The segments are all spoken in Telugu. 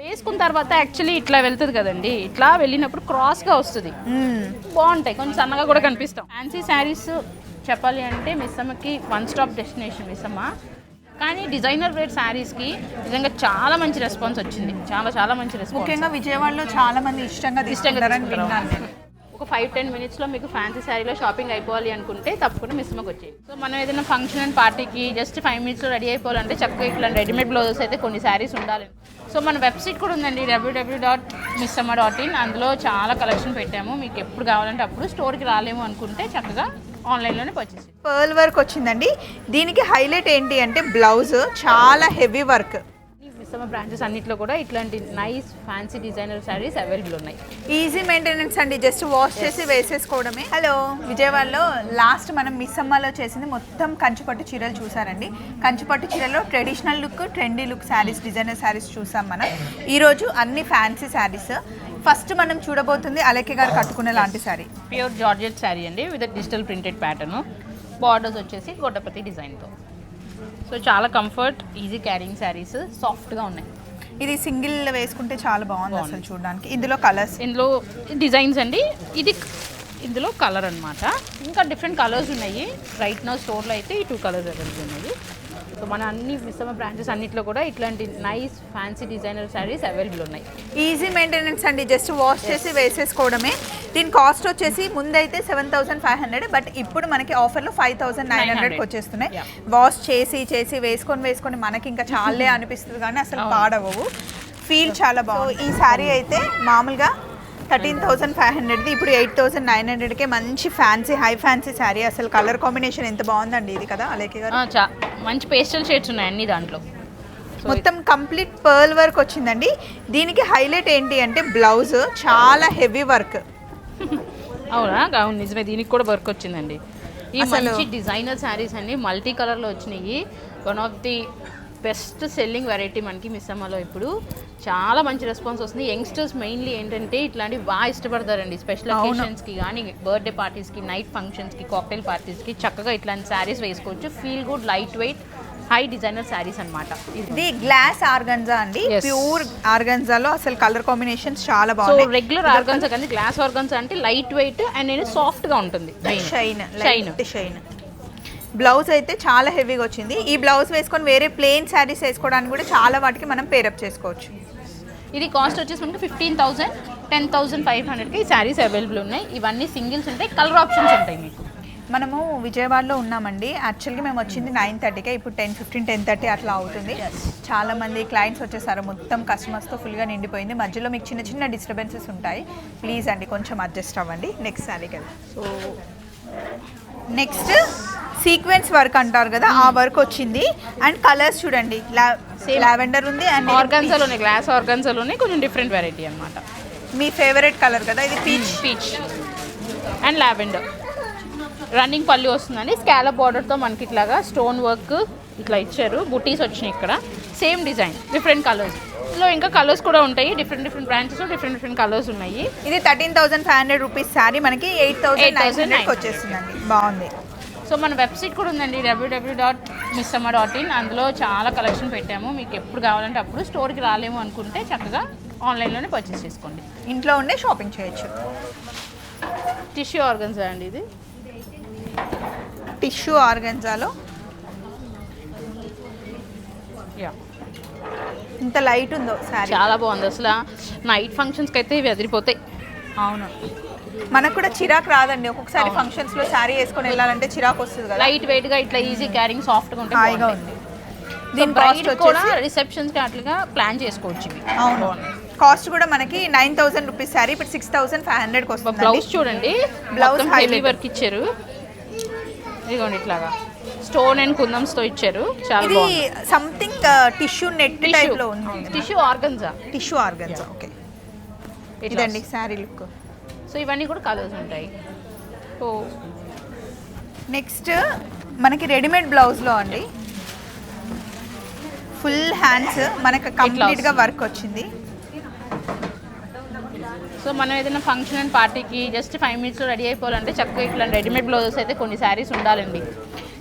వేసుకున్న తర్వాత యాక్చువల్లీ ఇట్లా వెళ్తుంది కదండి. ఇట్లా వెళ్ళినప్పుడు క్రాస్గా వస్తుంది. మ్మ్. బాగుంటాయి. కొంచెం సన్నగా కూడా కనిపిస్తాం. ఫ్యాన్సీ శారీస్ చెప్పాలి అంటే మిస్సమ్మకి వన్ స్టాప్ డెస్టినేషన్ మిస్సమ్మ కానీ డిజైనర్ వేర్ శారీస్కి నిజంగా చాలా మంచి రెస్పాన్స్ వచ్చింది. చాలా చాలా మంచి రెస్పాన్స్ ముఖ్యంగా విజయవాడలో చాలా మంది ఇష్టంగా ఇష్టంగా ఒక ఫైవ్ టెన్ మినిట్స్లో మీకు ఫ్యాన్సీ శారీలో షాపింగ్ అయిపోవాలి అనుకుంటే తప్పకుండా మిస్మకి వచ్చేది సో మనం ఏదైనా ఫంక్షన్ అండ్ పార్టీకి జస్ట్ ఫైవ్ మినిట్స్లో రెడీ అయిపోవాలంటే చక్కగా ఇట్లా రెడీమేడ్ బ్లౌజెస్ అయితే కొన్ని శారీస్ ఉండాలి. సో మన వెబ్సైట్ కూడా ఉందండి W W dot Missamma dot in అందులో చాలా కలెక్షన్ పెట్టాము. మీకు ఎప్పుడు కావాలంటే అప్పుడు స్టోర్కి రాలేము అనుకుంటే చక్కగా ఆన్లైన్లోనే పర్చేసి పర్ల్ వర్క్ వచ్చిందండి. దీనికి హైలైట్ ఏంటి అంటే బ్లౌజ్ చాలా హెవీ వర్క్ మిస్సమ్మ బ్రాంచెస్ అన్నిట్లో కూడా ఇట్లాంటి nice fancy designer saris available ఉన్నాయి. ఈజీ మెయింటెనెన్స్ అండి. జస్ట్ వాష్ చేసి వేసేసుకోవడమే. హలో విజయవాడలో లాస్ట్ మనం మిస్ అమ్మలో చేసింది మొత్తం కంచిపట్టు చీరలు చూసారండి. కంచిపట్టు చీరలో traditional look trendy look saris designer saris చూసాం మనం. ఈరోజు అన్ని ఫ్యాన్సీ శారీస్ ఫస్ట్ మనం చూడబోతుంది అలెక్కి గారు కట్టుకునే లాంటి శారీ ప్యూర్ జార్జెట్ శారీ అండి with digital printed pattern borders వచ్చేసి గొడ్డపతి డిజైన్తో సో చాలా కంఫర్ట్ ఈజీ క్యారింగ్ శారీస్ సాఫ్ట్గా ఉన్నాయి. ఇది సింగిల్ వేసుకుంటే చాలా బాగుంది అసలు చూడడానికి. ఇందులో కలర్స్ ఇందులో డిజైన్స్ అండి. ఇది ఇందులో కలర్ అన్నమాట. ఇంకా డిఫరెంట్ కలర్స్ ఉన్నాయి. రైట్ నో స్టోర్లో అయితే ఈ టూ కలర్స్ అవైలబుల్ ఉన్నాయి. సో మన అన్ని మిస్సమ్మ బ్రాంచెస్ అన్నిట్లో కూడా ఇట్లాంటి nice fancy designer saris available ఉన్నాయి. ఈజీ మెయింటెనెన్స్ అండి. జస్ట్ వాష్ చేసి వేసేసుకోవడమే. దీని కాస్ట్ వచ్చేసి ముందైతే seven thousand five hundred but ఇప్పుడు మనకి ఆఫర్లో ఫైవ్ థౌసండ్ నైన్ హండ్రెడ్కి వచ్చేస్తున్నాయి. వాష్ చేసి చేసి వేసుకొని వేసుకొని మనకి ఇంకా చాలే అనిపిస్తుంది కానీ అసలు పాడవవు. ఫీల్ చాలా బాగుంది. ఈ శారీ అయితే మామూలుగా థర్టీన్ థౌసండ్ ఫైవ్ హండ్రెడ్ది ఇప్పుడు ఎయిట్ థౌసండ్ నైన్ హండ్రెడ్కే మంచి ఫ్యాన్సీ హై ఫ్యాన్సీ శారీ. అసలు కలర్ కాంబినేషన్ ఎంత బాగుందండి ఇది కదా అలాగే గారు? మంచి పేస్టల్ షేడ్స్ ఉన్నాయి అన్ని దాంట్లో. మొత్తం కంప్లీట్ పర్ల్ వర్క్ వచ్చిందండి. దీనికి హైలైట్ ఏంటి అంటే బ్లౌజ్ చాలా హెవీ వర్క్. అవునా? అవును నిజమే. దీనికి కూడా వర్క్ వచ్చిందండి. ఈ మంచి డిజైనర్ శారీస్ అన్ని మల్టీ కలర్లో వచ్చినాయి. One of the best selling variety మనకి మిస్సమ్మలో ఇప్పుడు. చాలా మంచి రెస్పాన్స్ వస్తుంది. యంగ్స్టర్స్ మెయిన్లీ ఏంటంటే ఇట్లాంటివి బాగా ఇష్టపడతారండి. స్పెషల్ అవును. అకేషన్స్కి కానీ బర్త్డే పార్టీస్కి నైట్ ఫంక్షన్స్కి కాక్టైల్ పార్టీస్కి చక్కగా ఇట్లాంటి శారీస్ వేసుకోవచ్చు. Feel good light weight high designer saris అనమాట ఇది గ్లాస్ ఆర్గన్జా అండి. ప్యూర్ ఆర్గన్జాలో అసలు కలర్ కాంబినేషన్స్ చాలా సో బాగున్నాయి రెగ్యులర్ ఆర్గన్స్ కానీ గ్లాస్ ఆర్గన్స్ అంటే లైట్ వెయిట్ అండ్ నేను సాఫ్ట్గా ఉంటుంది. షైన్ షైన్ షైన్ బ్లౌజ్ అయితే చాలా హెవీగా వచ్చింది. ఈ బ్లౌజ్ వేసుకొని వేరే ప్లెయిన్ శారీస్ వేసుకోవడానికి కూడా చాలా వాటికి మనం పేరప్ చేసుకోవచ్చు. ఇది కాస్ట్ వచ్చేసి మనకి fifteen thousand ten thousand five హండ్రెడ్కి ఈ శారీస్ అవైలబుల్ ఉన్నాయి. ఇవన్నీ సింగిల్స్ ఉంటాయి కలర్ ఆప్షన్స్ ఉంటాయి మీకు. మనము విజయవాడలో ఉన్నామండి. యాక్చువల్గా మేము వచ్చింది నైన్ థర్టీకే ఇప్పుడు టెన్ ఫిఫ్టీన్ టెన్ థర్టీ అట్లా అవుతుంది. చాలా మంది క్లయింట్స్ వచ్చేసారు. మొత్తం కస్టమర్స్తో ఫుల్గా నిండిపోయింది. మధ్యలో మీకు చిన్న చిన్న డిస్టర్బెన్సెస్ ఉంటాయి. ప్లీజ్ అండి కొంచెం అడ్జస్ట్ అవ్వండి. నెక్స్ట్ శారీకి వెళ్దాం సో నెక్స్ట్ సీక్వెన్స్ వర్క్ అంటారు కదా ఆ వర్క్ వచ్చింది. అండ్ కలర్స్ చూడండి. లావెండర్ ఉంది అండ్ ఆర్గన్సాలోనే గ్లాస్ ఆర్గన్సాలోనే కొంచెం డిఫరెంట్ వెరైటీ అనమాట మీ ఫేవరెట్ కలర్ కదా ఇది peach peach and lavender running పల్లి వస్తుందండి. స్కాలప్ బార్డర్తో మనకి ఇట్లాగా స్టోన్ వర్క్ ఇట్లా ఇచ్చారు. బుటీస్ వచ్చినాయి ఇక్కడ. Same design different colours. ఇందులో ఇంకా కలర్స్ కూడా ఉంటాయి. Different different branches different different colours ఉన్నాయి. ఇది thirteen thousand five hundred rupees sari. మనకి ఎయిట్ థౌసండ్ నైన్ 8,900 హండ్రెడ్కి వచ్చేస్తుందండి. బాగుంది. సో మన వెబ్సైట్ కూడా ఉందండి W W dot Missamma dot in అందులో చాలా కలెక్షన్ పెట్టాము. మీకు ఎప్పుడు కావాలంటే అప్పుడు స్టోర్కి రాలేము అనుకుంటే చక్కగా ఆన్లైన్లోనే పర్చేస్ చేసుకోండి. ఇంట్లో ఉండే షాపింగ్ చేయొచ్చు. టిష్యూ ఆర్గన్స్ అండి ఇది. టిష్యూ ఆర్గన్జాలో. యా ఇంత లైట్ ఉందో శారీ. చాలా బాగుంది. అసలు నైట్ ఫంక్షన్స్కి అయితే ఇవి ఎదిరిపోతాయి. అవును. మనకు కూడా చిరాకు రాదండి. ఒక్కొక్కసారి ఫంక్షన్స్లో శారీ వేసుకొని వెళ్ళాలంటే చిరాకు వస్తుంది కదా. లైట్ వెయిట్గా ఇట్లా ఈజీ క్యారింగ్ సాఫ్ట్గా ఉంటాయి హాయిగా బాగుంటాయి. ఉంది. దీని కాస్ట్ కూడా వచ్చేసి రిసెప్షన్స్కి అట్లుగా ప్లాన్ చేసుకోవచ్చు అవును. కాస్ట్ కూడా మనకి నైన్ థౌసండ్ రూపీస్ శారీ ఇప్పుడు సిక్స్ థౌసండ్ ఫైవ్ హండ్రెడ్కి వస్తుంది బ్లౌజ్ చూడండి. Blouse highlight. వర్క్ ఇచ్చారు. ఇదిగోండి ఇట్లాగా. స్టోన్ అండ్ కుందమ్స్తో ఇచ్చారు. చాలా ఇది సంథింగ్ టిష్యూ నెట్ టైప్లో ఉంది. Tissue organza tissue organzas okay ఇదండి శారీ లుక్. సో ఇవన్నీ కూడా కలర్స్ ఉంటాయి. సో నెక్స్ట్ మనకి రెడీమేడ్ బ్లౌజ్లో అండి. ఫుల్ హ్యాండ్స్ మనకి కంప్లీట్గా వర్క్ వచ్చింది. సో మనం ఏదైనా ఫంక్షన్ అండ్ పార్టీకి జస్ట్ ఫైవ్ మినిట్స్లో రెడీ అయిపోవాలంటే చక్కగా ఇట్లా రెడీమేడ్ బ్లౌజెస్ అయితే కొన్ని శారీస్ ఉండాలండి.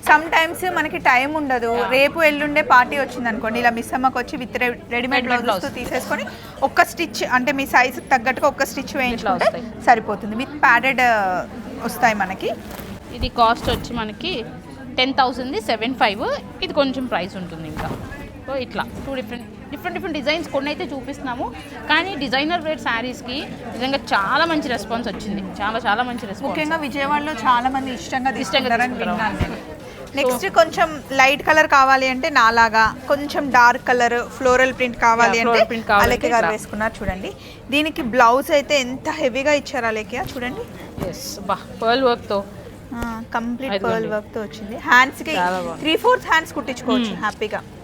సమ్ టైమ్స్ మనకి టైం ఉండదు. రేపు ఎల్లుండే పార్టీ వచ్చింది అనుకోండి ఇలా మిస్ అమ్మకి వచ్చి with readymade Readymade blouse blouse. తీసేసుకొని ఒక్క స్టిచ్ అంటే మీ సైజ్ తగ్గట్టుగా ఒక్క స్టిచ్ వేయించుకుంటే. సరిపోతుంది. విత్ ప్యాడెడ్ వస్తాయి మనకి. ఇది కాస్ట్ వచ్చి మనకి టెన్ థౌసండ్ సెవెన్ ఫైవ్ ఇది కొంచెం ప్రైస్ ఉంటుంది ఇంకా సో ఇట్లా two different different different designs కొన్ని అయితే చూపిస్తున్నాము. కానీ డిజైనర్ వేర్ శారీస్కి నిజంగా చాలా మంచి రెస్పాన్స్ వచ్చింది. చాలా చాలా మంచి రెస్పాన్స్ ముఖ్యంగా విజయవాడలో చాలా మంది ఇష్టంగా ఇష్టంగా నెక్స్ట్ కొంచెం లైట్ కలర్ కావాలి అంటే నాలాగా కొంచెం డార్క్ కలర్ ఫ్లోరల్ ప్రింట్ కావాలి అంటే అలేఖ్య గారు. వేసుకున్నారు చూడండి. దీనికి బ్లౌజ్ అయితే ఎంత హెవీగా ఇచ్చారు అలేఖ్య? చూడండి. ఎస్ బా పర్ల్ వర్క్తో కంప్లీట్. పర్ల్ వర్క్తో వచ్చింది. హ్యాండ్స్కి చాలా బాగుంది. త్రీ ఫోర్త్ హ్యాండ్స్ కుట్టించుకోవచ్చు హ్యాపీగా అవును.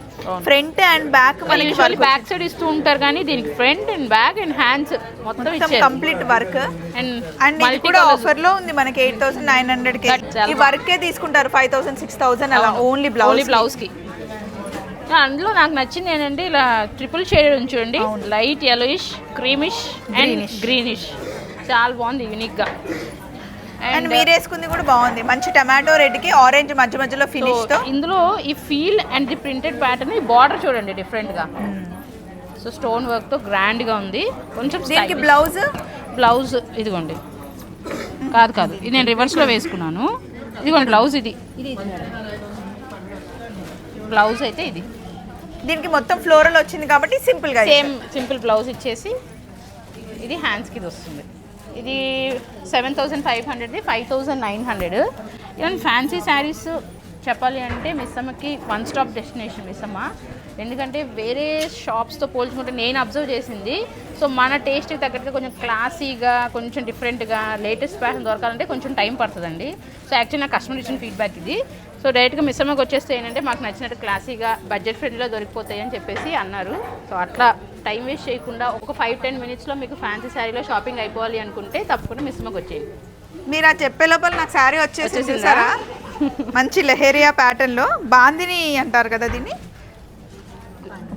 ఫ్రంట్ అండ్ బ్యాక్ మనకి బ్యాక్ సైడ్ ఇస్తూ ఉంటారు కానీ దీనికి front and back and hands మొత్తం ఇచ్చారు కంప్లీట్ వర్క్. అండ్ అండ్ ఇది కూడా ఆఫర్లో ఉంది మనకి ఎయిట్ థౌసండ్ నైన్ హండ్రెడ్కి. ఈ వర్కే తీసుకుంటారు ఫైవ్ థౌసండ్ సిక్స్ థౌసండ్ అలా ఓన్లీ ఓన్లీ బ్లౌజ్ బ్లౌజ్కి అందులో నాకు నచ్చింది ఏంటంటే ఇలా ట్రిపుల్ షేడెడ్ ఉంది చూడండి. Light yellowish creamish and. Greenish చాలా బాగుంది యూనిక్గా అండ్ మీరు వేసుకుంది కూడా బాగుంది. మంచి టమాటో రెడ్కి ఆరెంజ్ మధ్య మధ్యలో ఫినిష్తో. ఇందులో ఈ feel and the printed pattern ఈ బార్డర్ చూడండి డిఫరెంట్గా సో స్టోన్ వర్క్తో గ్రాండ్గా ఉంది. కొంచెం దీనికి బ్లౌజ్ బ్లౌజ్ ఇదిగోండి. కాదు కాదు. ఇది నేను రివర్స్లో వేసుకున్నాను. ఇదిగోండి బ్లౌజ్ ఇది. బ్లౌజ్ అయితే ఇది. దీనికి మొత్తం ఫ్లోరల్ వచ్చింది కాబట్టి సింపుల్గా సేమ్ సింపుల్ బ్లౌజ్ ఇచ్చేసి ఇది హ్యాండ్స్కి ఇది వస్తుంది. ఇది seven thousand five హండ్రెడ్ది five thousand nine hundred even fancy saris చెప్పాలి అంటే మిస్సమ్మకి వన్ స్టాప్ డెస్టినేషన్ మిస్సమ్మ. ఎందుకంటే వేరే షాప్స్తో పోల్చుకుంటే నేను అబ్జర్వ్ చేసింది. సో మన టేస్ట్కి తగ్గట్టుగా కొంచెం క్లాసీగా కొంచెం డిఫరెంట్గా లేటెస్ట్ ఫ్యాషన్ దొరకాలంటే కొంచెం టైం పడుతుందండి. సో యాక్చువల్లీ నా కస్టమర్ ఇచ్చిన ఫీడ్బ్యాక్ ఇది. సో డైరెక్ట్గా మిస్ అమ్మకి వచ్చేస్తే ఏంటంటే మాకు నచ్చినట్టు క్లాసీగా బడ్జెట్ ఫ్రెండ్లీలో దొరికిపోతాయి అని చెప్పేసి అన్నారు. సో అట్లా టైం వేస్ట్ చేయకుండా ఒక ఫైవ్ టెన్ మినిట్స్లో మీకు ఫ్యాన్సీ శారీలో షాపింగ్ అయిపోవాలి అనుకుంటే తప్పకుండా మిస్ అమ్మకి వచ్చేయండి. మీరు ఆ చెప్పే లోపల నాకు శారీ వచ్చేసి? చూసారా? మంచి లెహేరియా ప్యాటర్న్లో బాందిని అంటారు కదా దీన్ని?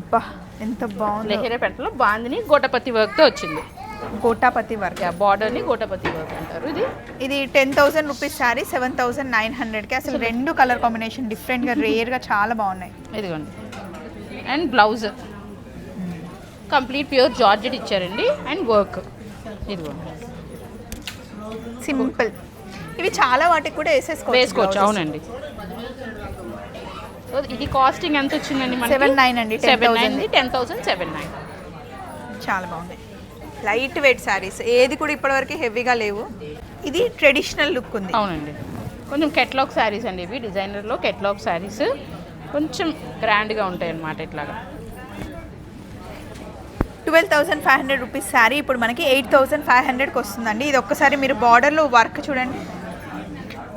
అబ్బా ఎంత బాగుంది. లెహెరే పెట్టలో బాందిని గోటపతి వర్క్తో వచ్చింది. గోటాపతి వర్క్. బార్డర్ని గోటపతి వర్క్ అంటారు. ఇది ఇది ten thousand rupees sari seven thousand nine హండ్రెడ్కి. అసలు రెండు కలర్ కాంబినేషన్ డిఫరెంట్గా రేర్గా చాలా బాగున్నాయి. ఇదిగోండి. And blouse complete pure georgette ఇచ్చారండి. అండ్ వర్క్ ఇదిగోండి. సింపుల్. ఇవి చాలా వాటికి కూడా వేసేసుకోవచ్చు వేసుకోవచ్చు అవునండి. ఇది కాస్టింగ్ ఎంత వచ్చిందండి Seven nine అండి, seven 10,000. Nine ten thousand seven nine చాలా బాగున్నాయి. Light weight saris. ఏది కూడా ఇప్పటివరకు హెవీగా లేవు. ఇది ట్రెడిషనల్ లుక్ ఉంది. అవునండి. కొంచెం కెట్లాగ్ శారీస్ అండి ఇవి. డిజైనర్లో కెట్లాగ్ శారీస్ కొంచెం గ్రాండ్గా ఉంటాయి అన్నమాట ఇట్లాగా. Twelve thousand five hundred rupees sari ఇప్పుడు మనకి ఎయిట్ థౌసండ్ ఫైవ్ హండ్రెడ్కి వస్తుందండి. ఇది ఒక్కసారి మీరు బార్డర్లో వర్క్ చూడండి.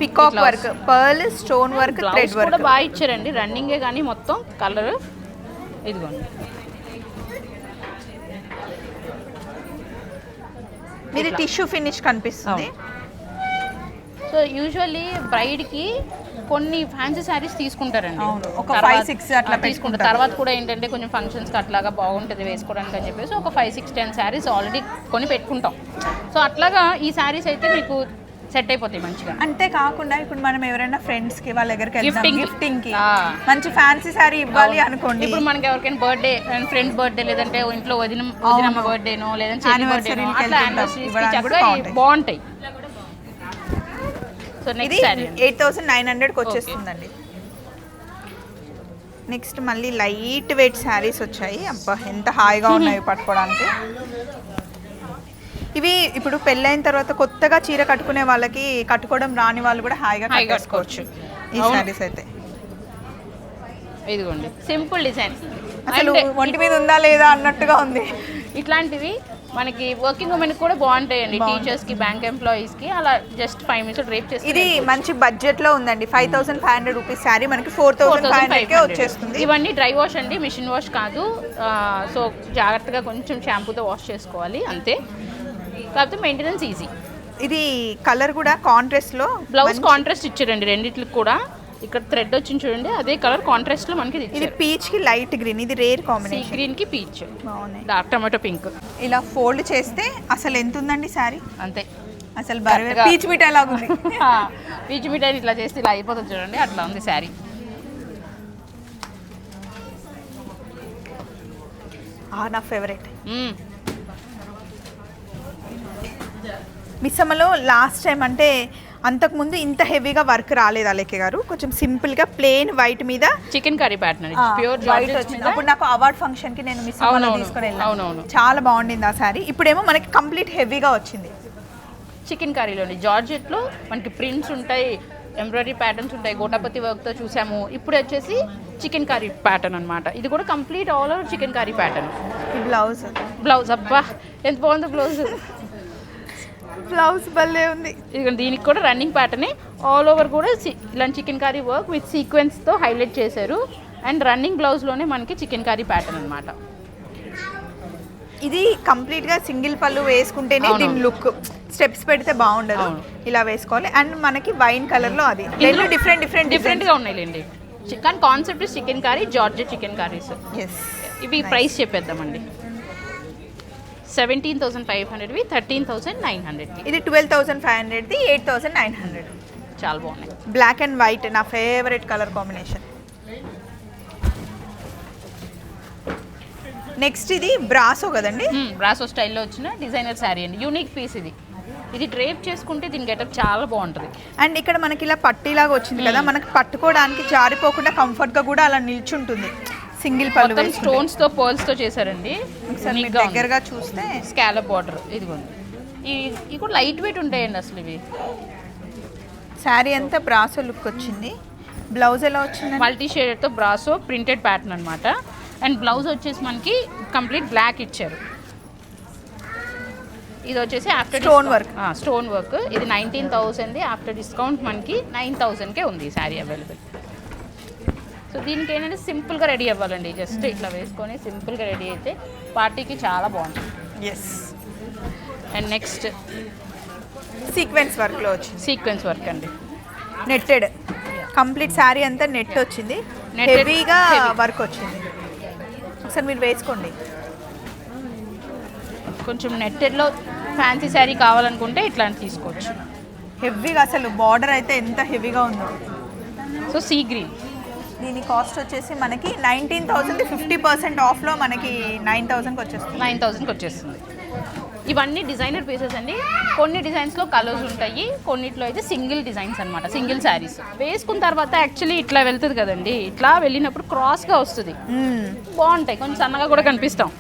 Peacock work pearl stone work thread work. బాగా ఇచ్చారండి. రన్నింగే కానీ మొత్తం కలర్ ఇదిగోండి. మీది టిష్యూ ఫినిష్ కనిపిస్తుంది. సో యూజువల్లీ బ్రైడ్కి కొన్ని ఫ్యాన్సీ శారీస్ తీసుకుంటారండి. ఒక five, six అట్లా తీసుకుంటారు. తర్వాత కూడా ఏంటంటే కొంచెం ఫంక్షన్స్కి అట్లాగా బాగుంటుంది వేసుకోవడానికి అని చెప్పేసి ఒక five six ten saris already కొని పెట్టుకుంటాం. సో అట్లాగా ఈ శారీస్ అయితే మీకు సెట్ అయిపోతాయి మంచిగా. అంతే కాకుండా ఇప్పుడు మనం ఎవరైనా ఫ్రెండ్స్కి వాళ్ళ దగ్గరికి వెళ్తాం. గిఫ్టింగ్కి. మంచి ఫ్యాన్సీ సారీ ఇవ్వాలి అనుకోండి. ఇప్పుడు మనకి ఎవరికైనా బర్త్డే ఫ్రెండ్ బర్త్డే లేదంటే ఇంట్లో వదిన వదినమ్మ. బర్త్డేనో లేదంటే చెల్లి బర్త్డేనో అట్లా బాగుంటాయి. సో ఇది ఎయిట్ థౌసండ్ నైన్ హండ్రెడ్కి వచ్చేస్తుందండి. నెక్స్ట్ మళ్ళీ లైట్ వెయిట్ శారీస్ వచ్చాయి. అబ్బా ఎంత హాయిగా ఉన్నాయి పట్టుకోవడానికి. ఇవి ఇప్పుడు పెళ్ళైన తర్వాత కొత్తగా చీర కట్టుకునే వాళ్ళకి కట్టుకోవడం రాని వాళ్ళు కూడా హాయిగా కట్టుకోవచ్చు ఈ. శారీస్ అయితే. ఇదిగోండి. Simple design. అసలు ఒంటి మీద ఉందా లేదా అన్నట్టుగా ఉంది. ఇట్లాంటివి మనకి వర్కింగ్ ఉమెన్ కూడా బాగుంటాయండి టీచర్స్కి బ్యాంక్ ఎంప్లాయీస్కి. అలా జస్ట్ ఫైవ్ మినిట్స్ డ్రేప్ చేసి ఇది మంచి బడ్జెట్లో ఉందండి. Five thousand five hundred rupees sari మనకి ఫోర్ థౌసండ్ ఫైవ్ హండ్రెడ్కే వచ్చేస్తుంది. ఇవన్నీ డ్రై వాష్ అండి మిషన్ వాష్ కాదు. సో జాగ్రత్తగా కొంచెం షాంపూతో వాష్ చేసుకోవాలి అంతే. కాకపోతే మెయింటెనెన్స్ ఈజీ ఇది కలర్ కూడా కాంట్రాస్ట్లో బ్లౌజ్ కాంట్రాస్ట్ ఇచ్చారండి రెండిట్లకి కూడా. ఇక్కడ థ్రెడ్ వచ్చింది చూడండి అదే కలర్ కాంట్రాస్ట్లో మనకి ఇది పీచ్కి లైట్ గ్రీన్ ఇది రేర్ కాంబినేషన్ గ్రీన్కి పీచ్ డార్క్ టమాటో పింక్ ఇలా ఫోల్డ్ చేస్తే అసలు ఎంత ఉందండి సారీ అంతే. అసలు. పీచ్ మిఠాయి లాగా ఉంది. పీచ్ మిఠాయి ఇట్లా చేస్తే ఇలా అయిపోతుంది చూడండి అట్లా ఉంది ఆ, నా ఫేవరెట్ మ్మ్. మిస్సమ్మలో లాస్ట్ టైం అంటే అంతకుముందు ఇంత హెవీగా వర్క్ రాలేదు అలేఖ్య గారు? కొంచెం సింపుల్గా ప్లెయిన్ వైట్ మీద chikankari pattern pure white వచ్చింది. అప్పుడు నాకు అవార్డ్ ఫంక్షన్కి నేను మిస్ తీసుకొని వెళ్ళాను. చాలా బాగుండింది ఆ సారీ ఇప్పుడేమో మనకి కంప్లీట్ హెవీగా వచ్చింది. చికెన్ కర్రీలోని జార్జెట్లో మనకి ప్రింట్స్ ఉంటాయి ఎంబ్రాయిడరీ ప్యాటర్న్స్ ఉంటాయి గోటాపతి వర్క్తో చూసాము. ఇప్పుడు వచ్చేసి చికెన్ కర్రీ ప్యాటర్న్ అన్నమాట. ఇది కూడా complete all over chikankari pattern blouse blouse అబ్బా ఎంత బాగుంది బ్లౌజ్ బ్లౌజ్ భలే ఉంది. ఇది దీనికి కూడా రన్నింగ్ ప్యాటర్నే ఆల్ ఓవర్ కూడా ఇలాంటి చికెన్ కర్రీ వర్క్ విత్ సీక్వెన్స్తో హైలైట్ చేశారు. అండ్ రన్నింగ్ బ్లౌజ్లోనే మనకి చికెన్ కర్రీ ప్యాటర్న్ అనమాట ఇది కంప్లీట్గా సింగిల్ పళ్ళు వేసుకుంటేనే. దీని లుక్ స్టెప్స్ పెడితే బాగుండదు. ఇలా వేసుకోవాలి. అండ్ మనకి వైన్ కలర్లో అది. రెండు డిఫరెంట్ డిఫరెంట్ డిఫరెంట్గా ఉన్నాయిలేండి. Chicken concept chicken curry georgette chicken curries yes ఇవి ప్రైస్ చెప్పేద్దామండి. సెవెంటీన్ థౌసండ్ ఫైవ్ హండ్రెడ్వి థర్టీన్ థౌసండ్ నైన్ హండ్రెడ్వి ఇది ట్వెల్వ్ థౌసండ్ ఫైవ్ హండ్రెడ్ది ఎయిట్ థౌసండ్ నైన్ హండ్రెడ్. చాలా బాగున్నాయి. బ్లాక్ అండ్ వైట్ నా ఫేవరెట్ కలర్ కాంబినేషన్ నెక్స్ట్ ఇది బ్రాసో కదండి? బ్రాసో స్టైల్లో వచ్చిన డిజైనర్ శారీ అండి. యూనిక్ పీస్ ఇది. ఇది డ్రేప్ చేసుకుంటే దీని గెటప్ చాలా బాగుంటుంది. అండ్ ఇక్కడ మనకి ఇలా పట్టీలాగా వచ్చింది కదా మనకి పట్టుకోవడానికి జారిపోకుండా కంఫర్ట్గా కూడా అలా నిల్చుంటుంది. సింగిల్ పళ్ళు మొత్తం. స్టోన్స్తో పర్ల్స్తో చేశారండి. ఒకసారి. దగ్గరగా చూస్తే. స్కాలప్ బార్డర్ ఇదిగోండి. ఇవి కూడా లైట్ వెయిట్ ఉంటాయండి అసలు ఇవి. శారీ అంతా బ్రాసో లుక్ వచ్చింది. బ్లౌజ్ ఎలా వచ్చింది మల్టీ షేడెడ్తో బ్రాసో ప్రింటెడ్ ప్యాటర్న్ అనమాట అండ్ బ్లౌజ్ వచ్చేసి మనకి కంప్లీట్ బ్లాక్ ఇచ్చారు. ఇది వచ్చేసి after Stone work. Stone work ఇది నైన్టీన్ థౌసండ్ ఆఫ్టర్ డిస్కౌంట్ మనకి నైన్ థౌసండ్కే ఉంది ఈ శారీ అవైలబుల్ సో దీనికి ఏంటంటే సింపుల్గా రెడీ అవ్వాలండి. జస్ట్ ఇట్లా వేసుకొని సింపుల్గా రెడీ అయితే పార్టీకి చాలా బాగుంటుంది. ఎస్ అండ్ నెక్స్ట్ సీక్వెన్స్ వర్క్లో వచ్చింది. సీక్వెన్స్ వర్క్ అండి. నెట్టెడ్ కంప్లీట్ శారీ అంతా నెట్ వచ్చింది. హెవీగా. వర్క్ వచ్చింది. ఒకసారి మీరు వేసుకోండి. కొంచెం నెట్టెడ్లో ఫ్యాన్సీ శారీ కావాలనుకుంటే ఇట్లాంటి తీసుకోవచ్చు. హెవీగా అసలు బార్డర్ అయితే ఎంత హెవీగా ఉందో. సో సీ గ్రీన్ దీని కాస్ట్ వచ్చేసి మనకి నైన్టీన్ థౌసండ్ ఫిఫ్టీ పర్సెంట్ ఆఫ్లో మనకి నైన్ థౌసండ్కి వచ్చేస్తుంది. నైన్ థౌసండ్కి వచ్చేస్తుంది. ఇవన్నీ డిజైనర్ పీసెస్ అండి. కొన్ని డిజైన్స్లో కలర్స్ ఉంటాయి కొన్నిట్లో అయితే సింగిల్ డిజైన్స్ అనమాట సింగిల్ శారీస్ వేసుకున్న తర్వాత యాక్చువల్లీ ఇట్లా వెళ్తుంది కదండి. ఇట్లా వెళ్ళినప్పుడు క్రాస్గా వస్తుంది. బాగుంటాయి కొంచెం సన్నగా కూడా కనిపిస్తాం.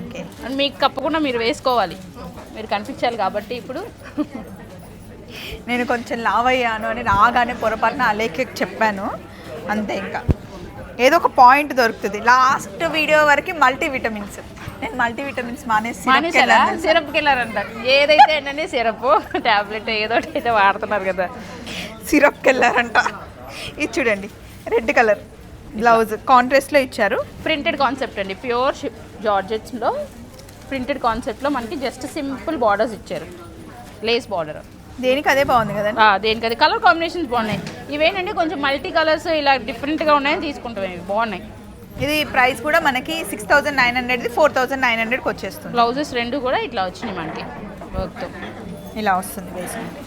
ఓకే. అండ్ మీకు తప్పకుండా మీరు వేసుకోవాలి. మీరు కనిపించాలి కాబట్టి ఇప్పుడు. నేను కొంచెం లావ్ అయ్యాను అని రాగానే పొరపాటున అలేఖ్యకి చెప్పాను. అంతే ఇంకా. ఏదో ఒక పాయింట్ దొరుకుతుంది. లాస్ట్ వీడియో వరకు మల్టీ విటమిన్స్ నేను మల్టీ విటమిన్స్ మానేసి సిరప్కి వెళ్ళారంట ఏదైతే ఏంటంటే సిరప్ ట్యాబ్లెట్ ఏదో అయితే వాడుతున్నారు కదా. సిరప్కి వెళ్ళారంట ఇది చూడండి. రెడ్ కలర్ బ్లౌజ్ కాంట్రాస్ట్లో ఇచ్చారు. ప్రింటెడ్ కాన్సెప్ట్ అండి. ప్యూర్ జార్జెట్స్లో ప్రింటెడ్ కాన్సెప్ట్లో మనకి జస్ట్ సింపుల్ బార్డర్స్ ఇచ్చారు. లేస్ బార్డర్ దేనికి అదే బాగుంది కదండి? దేనికి అది. కలర్ కాంబినేషన్స్ బాగున్నాయి. ఇవేంటంటే కొంచెం మల్టీ కలర్స్ ఇలా డిఫరెంట్గా ఉన్నాయని తీసుకుంటాం ఇవి. బాగున్నాయి. ఇది ప్రైస్ కూడా మనకి సిక్స్ థౌసండ్ నైన్ హండ్రెడ్ది ఫోర్ థౌసండ్ నైన్ హండ్రెడ్కి వచ్చేస్తుంది. బ్లౌజెస్ రెండు కూడా ఇట్లా వచ్చినాయి మనకి. వర్క్తో ఇలా వస్తుంది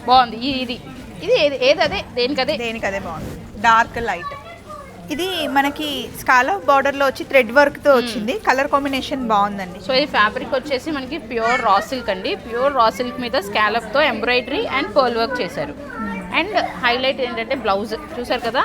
బాగుంది. ఇది. ఇది ఏది ఏది అదే? దేనికి అదే దేనికి అదే బాగుంది. డార్క్ లైట్ ఇది మనకి స్కాలప్ బార్డర్లో వచ్చి థ్రెడ్ వర్క్తో వచ్చింది. కలర్ కాంబినేషన్ బాగుందండి. సో ఇది ఫ్యాబ్రిక్ వచ్చేసి మనకి ప్యూర్ రా సిల్క్ అండి. ప్యూర్ రా సిల్క్ మీద స్కాలప్తో ఎంబ్రాయిడరీ అండ్ పర్ల్ వర్క్ చేశారు. అండ్ హైలైట్ ఏంటంటే బ్లౌజ్. చూసారు కదా?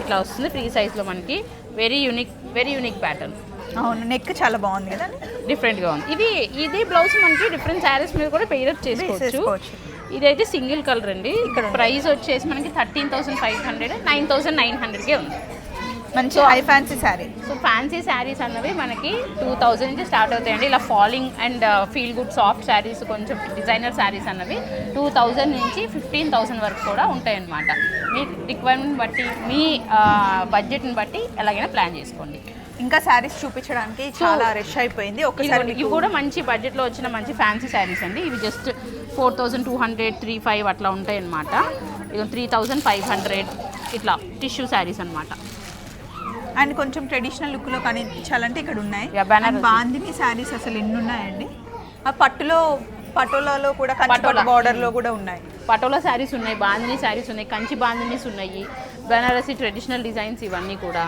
ఇట్లా వస్తుంది ఫ్రీ సైజ్లో మనకి. Very unique very unique pattern అవును నెక్ చాలా బాగుంది కదా డిఫరెంట్గా ఉంది. ఇది ఇది బ్లౌజ్ మనకి డిఫరెంట్ శారీస్ మీద కూడా పెయిరప్ చేసుకోవచ్చు. వేసేసుకోవచ్చు. ఇదైతే సింగిల్ కలర్ అండి. ఇక్కడ ప్రైస్ వచ్చేసి మనకి thirteen thousand five hundred nine thousand nine హండ్రెడ్కే ఉంది. మంచి high fancy sari so fancy saris అన్నవి మనకి టూ థౌజండ్ నుంచి స్టార్ట్ అవుతాయండి. ఇలా falling and feel good soft saris కొంచెం డిజైనర్ శారీస్ అన్నవి టూ థౌజండ్ నుంచి ఫిఫ్టీన్ థౌసండ్ వరకు కూడా ఉంటాయన్నమాట. మీ రిక్వైర్మెంట్ బట్టి మీ బడ్జెట్ని బట్టి ఎలాగైనా ప్లాన్ చేసుకోండి. ఇంకా శారీస్ చూపించడానికి చాలా రష్ అయిపోయింది. ఒకసారి ఇవి కూడా మంచి బడ్జెట్లో వచ్చిన మంచి ఫ్యాన్సీ శారీస్ అండి. ఇవి just four thousand two hundred three five అట్లా ఉంటాయి అన్నమాట. త్రీ థౌజండ్ ఫైవ్ హండ్రెడ్ ఇట్లా టిష్యూ శారీస్ అనమాట అండ్ కొంచెం ట్రెడిషనల్ లుక్లో కనిపించాలంటే ఇక్కడ ఉన్నాయి. బాందిని శారీస్ అసలు ఎన్ని ఉన్నాయండి? ఆ పట్టులో పటోలాలో కూడా పటోలా. బార్డర్లో కూడా ఉన్నాయి. పటోలా శారీస్ ఉన్నాయి బాందిని శారీస్ ఉన్నాయి కంచి బాందినీస్ ఉన్నాయి. బనారసి ట్రెడిషనల్ డిజైన్స్ ఇవన్నీ కూడా.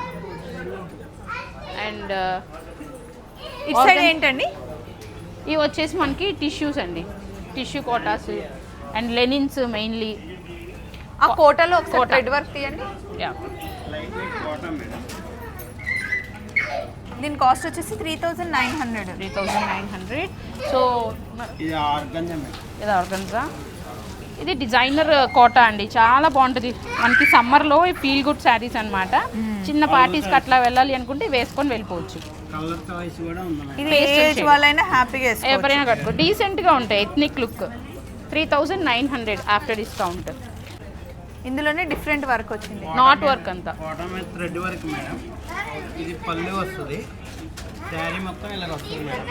అండ్ ఇటు సైడ్ ఏంటండి? ఇవి వచ్చేసి మనకి టిష్యూస్ అండి. Tissue kotas and linens mainly ఆ కోటలో ఒకసారి కోట. థ్రెడ్ వర్క్ తీయండి. యా దీని కాస్ట్ వచ్చేసి three thousand nine hundred. Three thousand nine hundred. So ఇది ఆర్గంజా ఇది ఆర్గన్జా ఇది డిజైనర్ కోటా అండి. చాలా బాగుంటుంది. మనకి సమ్మర్లో ఫీల్ గుడ్ శారీస్ అన్నమాట. చిన్న పార్టీస్కి అట్లా వెళ్ళాలి అనుకుంటే వేసుకొని వెళ్ళిపోవచ్చు. ఎవరైనా కట్టుకో డీసెంట్గా ఉంటాయి. Ethnic look three thousand nine hundred after discount ఇందులోనే డిఫరెంట్ వర్క్ వచ్చింది. నాట్ వర్క్ అంతా. థ్రెడ్ వర్క్ మేడం ఇది పళ్ళు వస్తుంది. శారీ మొత్తం ఇలా వస్తుంది మేడం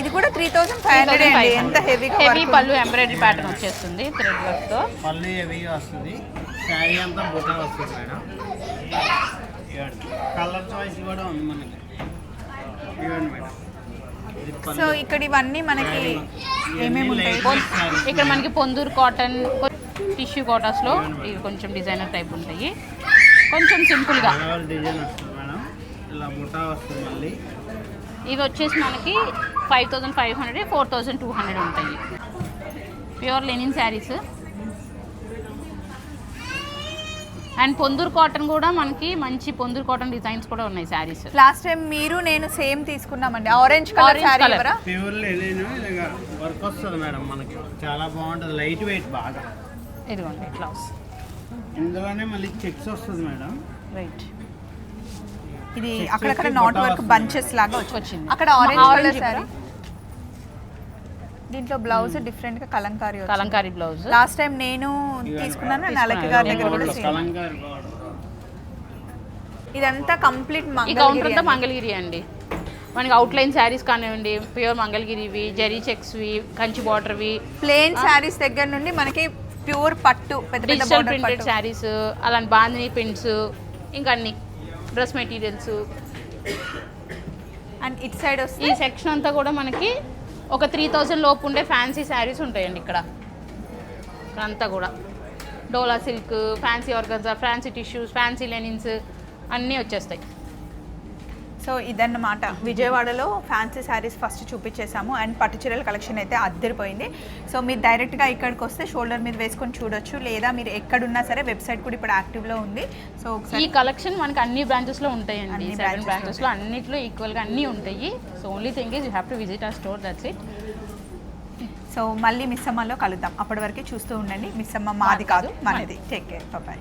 ఇది కూడా త్రీ థౌజండ్ ఫైవ్ హండ్రెడ్ అండి. ఎంత హెవీగా హెవీ పళ్ళు ఎంబ్రాయిడరీ ప్యాటర్న్ వచ్చేస్తుంది థ్రెడ్ వర్క్తో పళ్ళు హెవీగా వస్తుంది. శారీ అంతా బుట్ట వస్తుంది మేడం. కలర్ చాయిస్ కూడా ఉంది మనకి. ఇవ్వండి మేడం. సో ఇక్కడ ఇవన్నీ మనకి ఏమేమి ఉంటాయి? ఇక్కడ మనకి పొందూరు కాటన్ టిష్యూ కోటాస్లో ఇవి కొంచెం డిజైనర్ టైప్ ఉంటాయి. కొంచెం సింపుల్గా కలర్ డిజైన్ వస్తుంది మేడం. ఇలా బుట్ట వస్తుంది మళ్ళీ. ఇవి వచ్చేసి మనకి five thousand five hundred four thousand two hundred ఉంటాయి. Pure linen saris and Ponduru cotton కూడా మనకి మంచి పొందూరు కాటన్ డిజైన్స్ కూడా ఉన్నాయి శారీస్ లాస్ట్ టైం మీరు నేను సేమ్ తీసుకున్నామండి. ఆరెంజ్ కలర్ ప్యూర్ లెనిన్ ఇలాగా వర్క్ వస్తుంది మేడం మనకి. చాలా బాగుంటుంది లైట్ వెయిట్ బాగా. ఇదిగోండి ఇట్లా వస్తుంది ఇందులోనే మళ్ళీ చెక్స్ వస్తుంది మేడం. రైట్ ఇది అక్కడక్కడ నాట్ వర్క్. బంచెస్ లాగా వచ్చి వచ్చింది. అక్కడ ఆరెంజ్ కలర్ శారీ దీంట్లో బ్లౌజ్ డిఫరెంట్గా Kalamkari Kalamkari blouse. Last time నేను తీసుకున్నాను నలకి గారి దగ్గర కూడా. ఇదంతా కంప్లీట్ ఈ కౌంటర్ అంతా మంగళగిరి అండి. మనకి అవుట్లైన్ శారీస్ కానివ్వండి ప్యూర్ మంగళగిరివి జరీ చెక్స్వి కంచి బార్డర్వి. ప్లేన్ శారీస్ దగ్గర నుండి మనకి ప్యూర్ పట్టు పెద్ద పెద్ద ప్రింటెడ్ పట్టు. శారీస్ అలాంటి బాందిని ప్రింట్స్ ఇంకా అన్ని dress materials. And it side ఈ సెక్షన్ అంతా కూడా మనకి ఒక త్రీ థౌజండ్ లోపు ఉండే ఫ్యాన్సీ శారీస్ ఉంటాయండి ఇక్కడ. అంతా కూడా. Dola silk fancy organza fancy tissues fancy linens అన్నీ వచ్చేస్తాయి. సో ఇదన్నమాట. విజయవాడలో ఫ్యాన్సీ శారీస్ ఫస్ట్ చూపించేసాము అండ్ పట్టు చీరల కలెక్షన్ అయితే అద్దరిపోయింది. సో మీరు డైరెక్ట్గా ఇక్కడికి వస్తే షోల్డర్ మీద వేసుకొని చూడొచ్చు. లేదా మీరు ఎక్కడున్నా సరే వెబ్సైట్ కూడా ఇప్పుడు యాక్టివ్లో ఉంది. సో ఈ కలెక్షన్ మనకి అన్ని బ్రాంచెస్లో ఉంటాయండి. సెవెన్ బ్రాంచెస్లో అన్నిట్లో ఈక్వల్గా అన్నీ ఉంటాయి. So only thing is you have to visit ఆ స్టోర్ దట్స్ ఇట్ సో మళ్ళీ మిస్సమ్మలో కలుద్దాం. అప్పటి వరకే చూస్తూ ఉండండి. మిస్సమ్మ మాది కాదు మనది. Take care bye